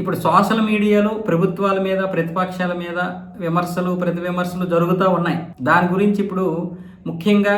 ఇప్పుడు సోషల్ మీడియాలో ప్రభుత్వాల మీద ప్రతిపక్షాల మీద విమర్శలు ప్రతి విమర్శలు జరుగుతూ ఉన్నాయి. దాని గురించి ఇప్పుడు ముఖ్యంగా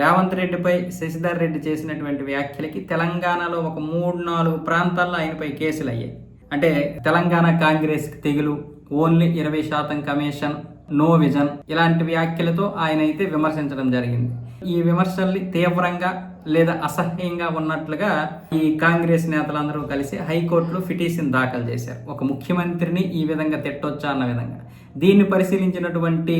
రేవంత్ రెడ్డిపై శశిధర్ రెడ్డి చేసినటువంటి వ్యాఖ్యలకి తెలంగాణలో ఒక మూడు నాలుగు ప్రాంతాల్లో ఆయనపై కేసులు అయ్యాయి అంటే తెలంగాణ కాంగ్రెస్ తెగులు ఓన్లీ ఇరవై శాతం కమిషన్ నో విజన్ ఇలాంటి వ్యాఖ్యలతో ఆయన అయితే విమర్శించడం జరిగింది. ఈ విమర్శల్ని తీవ్రంగా లేదా అసహ్యంగా ఉన్నట్లుగా ఈ కాంగ్రెస్ నేతలందరూ కలిసి హైకోర్టులో పిటిషన్ దాఖలు చేశారు. ఒక ముఖ్యమంత్రిని ఈ విధంగా తిట్టొచ్చా అన్న విధంగా. దీన్ని పరిశీలించినటువంటి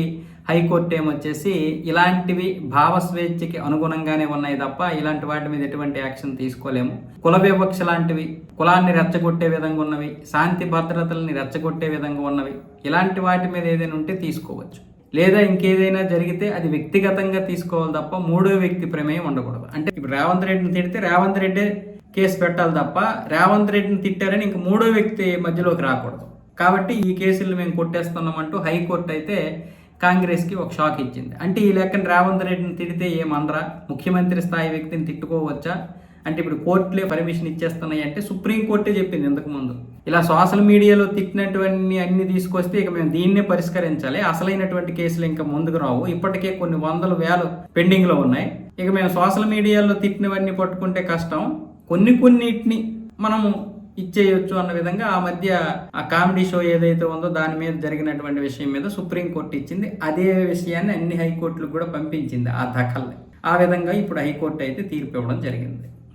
హైకోర్టు ఏమొచ్చేసి ఇలాంటివి భావ స్వేచ్ఛకి అనుగుణంగానే ఉన్నాయి తప్ప ఇలాంటి వాటి మీద ఎటువంటి యాక్షన్ తీసుకోలేము. కుల వివక్ష లాంటివి కులాన్ని రెచ్చగొట్టే విధంగా ఉన్నవి శాంతి భద్రతల్ని రెచ్చగొట్టే విధంగా ఉన్నవి ఇలాంటి వాటి మీద ఏదైనా ఉంటే తీసుకోవచ్చు. లేదా ఇంకేదైనా జరిగితే అది వ్యక్తిగతంగా తీసుకోవాలి తప్ప మూడో వ్యక్తి ప్రమేయం ఉండకూడదు. అంటే ఇప్పుడు రేవంత్ రెడ్డిని తిడితే రేవంత్ రెడ్డి కేసు పెట్టాలి తప్ప రేవంత్ రెడ్డిని తిట్టారని ఇంక మూడో వ్యక్తి మధ్యలోకి రాకూడదు. కాబట్టి ఈ కేసులు మేము కొట్టేస్తున్నామంటూ హైకోర్టు అయితే కాంగ్రెస్కి ఒక షాక్ ఇచ్చింది. అంటే ఈ లెక్కన రేవంత్ రెడ్డిని తిడితే ఏమనరా ముఖ్యమంత్రి స్థాయి వ్యక్తిని తిట్టుకోవచ్చా? అంటే ఇప్పుడు కోర్టులే పర్మిషన్ ఇచ్చేస్తున్నాయి అంటే సుప్రీంకోర్టే చెప్పింది ఇంతకుముందు ఇలా సోషల్ మీడియాలో తిట్టినటువంటి అన్ని తీసుకొస్తే ఇక మేము దీన్నే పరిష్కరించాలి. అసలైనటువంటి కేసులు ఇంకా ముందుకు రావు. ఇప్పటికే కొన్ని వందల వేలు పెండింగ్లో ఉన్నాయి. ఇక మేము సోషల్ మీడియాలో తిట్టినవన్నీ పట్టుకుంటే కష్టం. కొన్ని కొన్నిటిని మనము ఇచ్చేయొచ్చు అన్న విధంగా ఆ మధ్య ఆ కామెడీ షో ఏదైతే ఉందో దాని మీద జరిగినటువంటి విషయం మీద సుప్రీంకోర్టు ఇచ్చింది. అదే విషయాన్ని అన్ని హైకోర్టులకు కూడా పంపించింది ఆ దఖల్ని. ఆ విధంగా ఇప్పుడు హైకోర్టు అయితే తీర్పు ఇవ్వడం జరిగింది.